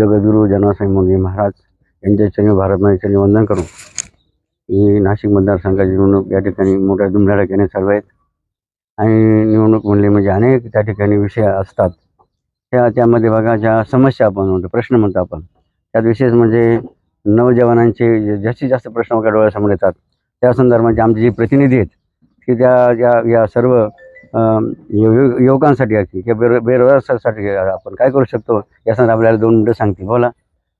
जगद्गुरू मुंगे महाराज यांच्या चरणी भारतमाते चरणी वंदन करून ही नाशिक मतदारसंघाची निवडणूक या ठिकाणी मोठ्या धुमधडाक्याने चालू आहेत आणि निवडणूक म्हणली म्हणजे अनेक त्या ठिकाणी विषय असतात. त्या त्यामध्ये बघा ज्या समस्या आपण म्हणतो प्रश्न म्हणतो आपण त्यात विशेष म्हणजे नवजवानांचे जास्तीत जास्त प्रश्न वगैरे डोळ्यासमोर येतात. त्या संदर्भात आमचे जे प्रतिनिधी आहेत की त्या या सर्व युवकांसाठी असतील किंवा बेरो बेरोजगारासाठी आपण काय करू शकतो? या आपल्याला दोन मिनिटं सांगतील. बोला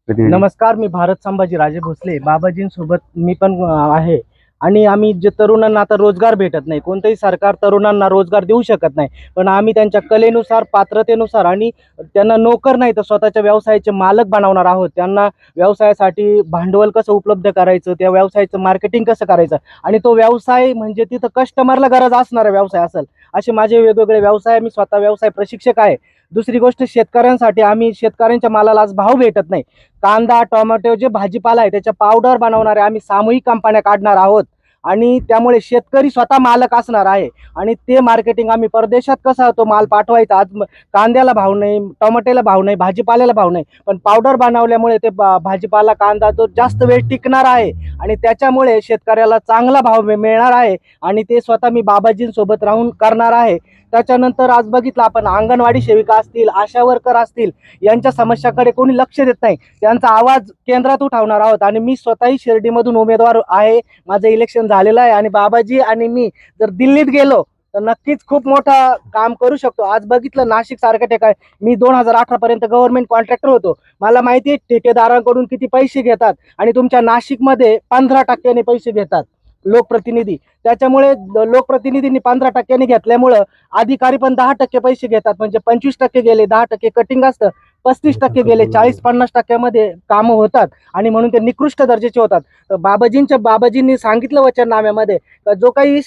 नमस्कार मी भारत संभाजी राजे भोसले. बाबाजींसोबत मी पण आहे. आणि आम्ही जे तरुणांना आता रोजगार भेटत नाही कोणतंही सरकार तरुणांना रोजगार देऊ शकत नाही पण आम्ही त्यांच्या कलेनुसार पात्रतेनुसार आणि त्यांना नोकर नाही तर स्वतःच्या व्यवसायाचे मालक बनवणार आहोत. त्यांना व्यवसायासाठी भांडवल कसं उपलब्ध करायचं त्या व्यवसायाचं मार्केटिंग कसं करायचं? आणि तो व्यवसाय म्हणजे तिथं कस्टमरला गरज असणारा व्यवसाय असेल असे माझे वेगवेगळे व्यवसाय मी स्वतः व्यवसाय प्रशिक्षक आहे. दुसरी गोष्ट शेतकऱ्यांसाठी आम्ही शेतकऱ्यांच्या मालाला आज भाव भेटत नाही. कांदा टोमॅटो जे भाजीपाला आहे त्याच्या पावडर बनवणारे आम्ही सामूहिक कंपन्या काढणार आहोत. आणि त्यामुळे शेतकरी स्वतः मालक असणार आहे. आणि ते मार्केटिंग आम्ही परदेशात कसा तो माल पाठवायचा. आज कांद्याला भाव नाही टोमॅटोला भाव नाही भाजीपाल्याला भाव नाही. पण पावडर बनवल्यामुळे ते भाजीपाला कांदा तो जास्त वेळ टिकणार आहे. आणि त्याच्यामुळे शेतकऱ्याला चांगला भाव मिळणार आहे. आणि ते स्वतः मी बाबाजींसोबत राहून करणार आहे. त्याच्यानंतर आज बघितलं आपण अंगणवाडी सेविका असतील आशा वर्कर असतील यांच्या समस्याकडे कोणी लक्ष देत नाही. त्यांचा आवाज केंद्रात उठवणार आहोत. आणि मी स्वतःही शिर्डीमधून उमेदवार आहे. माझं इलेक्शन झालेला आहे. आणि बाबाजी आणि मी जर दिल्लीत गेलो तर नक्कीच खूप मोठं काम करू शकतो. आज बघितलं नाशिक सारखं ठिकाणी मी दोन हजार अठरा पर्यंत गव्हर्नमेंट कॉन्ट्रॅक्टर होतो. मला माहिती आहे ठेकेदारांकडून किती पैसे घेतात आणि तुमच्या नाशिकमध्ये पंधरा टक्क्याने पैसे घेतात. लोकप्रतिनिधी. त्याच्यामुळे लोकप्रतिनिधींनी पंधरा टक्क्यांनी घेतल्यामुळं अधिकारी पण दहा टक्के पैसे घेतात. म्हणजे पंचवीस टक्के गेले दहा टक्के कटिंग असतं पस्तीस टक्के गेले चाळीस पन्नास टक्क्यामध्ये कामं होतात आणि म्हणून ते निकृष्ट दर्जाचे होतात. तर बाबाजींच्या बाबाजींनी सांगितलं वचननाम्यामध्ये जो काही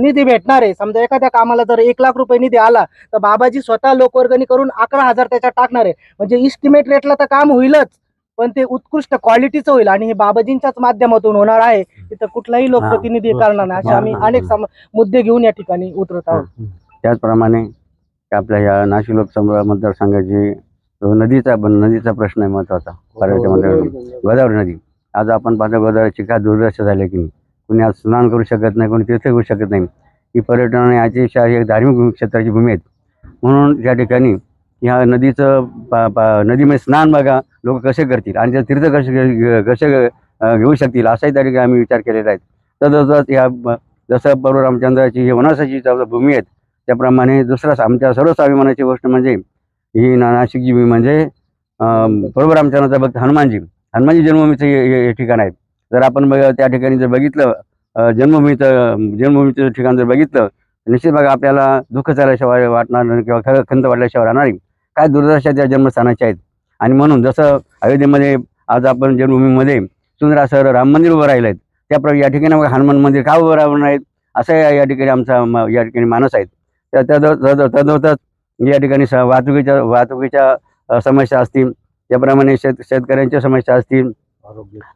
निधी भेटणार आहे समजा एखाद्या कामाला जर एक लाख रुपये निधी आला तर बाबाजी स्वतः लोकवर्गणी करून अकरा हजार त्याच्यात टाकणार आहे. म्हणजे इस्टिमेट रेटला तर काम होईलच. पण ते उत्कृष्ट क्वालिटीचं होईल आणि हे बाबाजींच्याच माध्यमातून होणार आहे. तिथं कुठलाही लोकप्रतिनिधी करणार नाही. असे आम्ही अनेक सम- मुद्दे घेऊन या ठिकाणी उतरत आहोत. त्याचप्रमाणे आपल्या या नाशिक लोकसभा मतदारसंघाची नदीचा पण नदीचा प्रश्न आहे महत्त्वाचा पर्यटनमध्ये गोदावरी नदी. आज आपण पाहतो गोदावरीची काय दुर्दशा झाली की नाही. कुणी आज स्नान करू शकत नाही कोणी तीर्थ करू शकत नाही. ही पर्यटन आणि एक धार्मिक क्षेत्राची भूमी आहेत म्हणून त्या ठिकाणी ह्या नदीचं पा पा नदीमध्ये स्नान बघा लोक कसे करतील आणि ते तीर्थ कसे कसे घेऊ शकतील असाही त्या ठिकाणी आम्ही विचार केलेला आहे. तसंच या जसं प्रभू रामचंद्राची ही वनसाची भूमी आहेत त्याप्रमाणे दुसरा आमच्या सर्व स्वाभिमानाची गोष्ट म्हणजे ही ना नाशिकची भूमी म्हणजे अं, रामचंद्राचा भक्त हनुमानजी. हनुमानजी जन्मभूमीचं हे- ठिकाण आहे. जर आपण बघ त्या ठिकाणी जर बघितलं जन्मभूमीचं जन्मभूमीचं ठिकाण जर बघितलं निश्चित बघा आपल्याला दुःख झाल्याशिवाय वाटणार नाही किंवा खरं खंत वाटल्याशिवाय राहणार नाही. काय दुर्दशा त्या जन्मस्थानाच्या आहेत. आणि म्हणून जसं अयोध्येमध्ये आज आपण जन्मभूमीमध्ये सुंदर असं राम मंदिर उभं राहिलं आहे त्याप्रमाणे या ठिकाणी बघा हनुमान मंदिर का उभं राहणार आहेत असं या ठिकाणी आमचा या ठिकाणी मानस आहेत. त्या तद- तद- तदोतच या ठिकाणी स- वाहतुकीच्या वाहतुकीच्या समस्या असतील. त्याप्रमाणे शेत शेतकऱ्यांच्या समस्या असतील.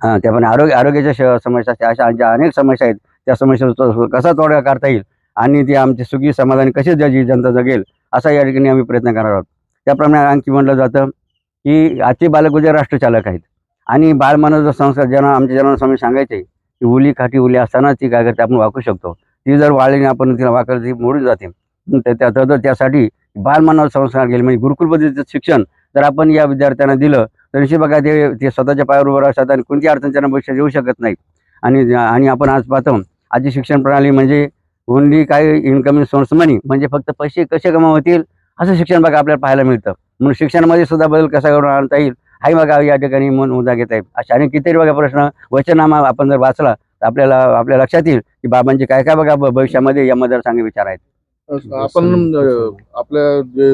हां त्याप्रमाणे आरोग्य आरोग्याच्या समस्या असतील. अशा ज्या अनेक समस्या आहेत. त्या समस्या कसा तोडगा काढता येईल? आणि ती आमची सुखी समाधानी कशी जगी जनता जगेल असा या ठिकाणी आम्ही प्रयत्न करणार आहोत. त्याप्रमाणे आणखी म्हटलं जातं की आजचे बालक उद्या राष्ट्रचालक आहेत. आणि बालमानव संस्कार ज्यांना आमच्या ज्यांना स्वामी सांगायचे की उली खाटी उली असताना ती काय करते आपण वाकू शकतो. ती जर वाळली आपण तिला वाकर ती मोडून जाते. तर त्या- त्यासाठी बालमानव संस्कार गेले म्हणजे गुरुकुल पद्धतीचं शिक्षण जर आपण या विद्यार्थ्यांना दिलं तर निश्चित बघा ते ते स्वतःच्या पायावर उभं असतात आणि कोणती अडचण त्यांना भविष्यात येऊ शकत नाही आणि आणि आपण आज पाहतो आजची शिक्षण प्रणाली म्हणजे ओनली काय इन्कमिंग सोर्स मनी म्हणजे फक्त पैसे कसे कमावतील असं शिक्षण बघा आपल्याला पाहायला मिळतं. म्हणून शिक्षणामध्ये सुद्धा बदल कसा करून आणता येईल हाही बघा या ठिकाणी मन मुद्दा घेत आहे अशा अनेक कितीतरी बघा प्रश्न वचननामा आपण जर वाचला तर आपल्याला आपल्या लक्षात येईल की बाबांचे काय काय बघा भविष्यामध्ये या मतदारसंघ विचार आहेत. आपण आपल्या जे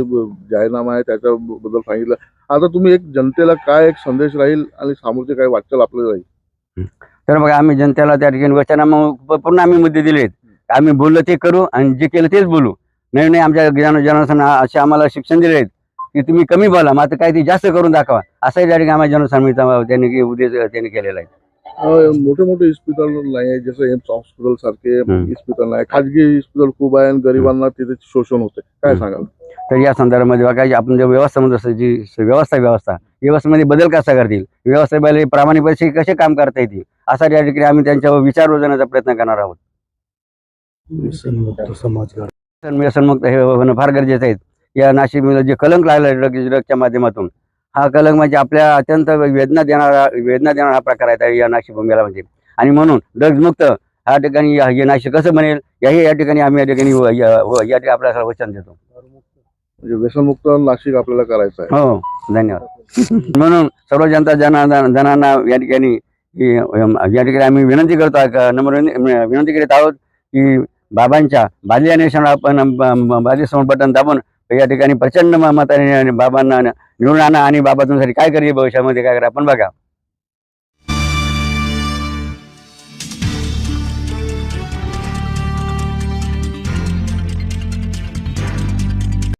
जाहीरनामा आहे त्याच्याबद्दल सांगितलं. आता तुम्ही एक जनतेला काय एक संदेश राहील आणि समोरचे काय वाटचाल आपल्याला राहील? तर बघा आम्ही जनतेला त्या ठिकाणी वचनामा पूर्ण आम्ही मुद्दे दिलेत. आम्ही बोललो ते करू आणि जे केलं तेच बोलू. नाही नाही आमच्या जन जनसांना असे आम्हाला शिक्षण दिले आहेत की तुम्ही कमी बोला मात्र काय ते जास्त करून दाखवा. असंही त्या ठिकाणी आम्हाला जनसामीचा त्यांनी उद्देश त्यांनी केलेला आहे. मोठे मोठे इस्पितळ नाही आहे जसं एम्स हॉस्पिटल सारखे. इस्पितळ नाही. खाजगी इस्पितळ खूप आहे आणि गरिबांना तिथे शोषण होते काय. सांगाल? तर या संदर्भामध्ये बघा जी आपण जे व्यवस्था म्हणतो जसं जी व्यवस्था व्यवस्था व्यवस्थेमध्ये बदल कसा करतील? व्यवस्थेमध्ये प्रामाणिकपणे कसे काम करता येतील? असा या ठिकाणी आम्ही त्यांच्यावर विचार रोजण्याचा प्रयत्न करणार आहोत. व्यसन व्यसनमुक्त हे होणं फार गरजेचं आहे. या नाशिकमध्ये जे कलंक लागलं ड्रग ड्रगच्या माध्यमातून हा कलंक म्हणजे आपल्या अत्यंत वेदना देणारा वेदना देणारा हा प्रकार आहे या नाशिक भूमीला म्हणजे. आणि म्हणून ड्रग्जमुक्त ह्या ठिकाणी या- हे नाशिक कसं बनेल याही या ठिकाणी आम्ही या ठिकाणी या या ठिकाणी आपल्याला वचन देतो. म्हणजे व्यसनमुक्त नाशिक आपल्याला करायचं आहे. हो धन्यवाद. म्हणून सर्व जनता जना जनांना या ठिकाणी या ठिकाणी आम्ही विनंती करतो नम्र विन- विनंती करीत आहोत की बाबांच्या बाली अन्वेषण आपण बाली समोर बटन दाबून या ठिकाणी प्रचंड म- मताने बाबांना निवडून आणा आणि बाबा तुमच्यासाठी काय करेल भविष्यामध्ये काय करा आपण बघा.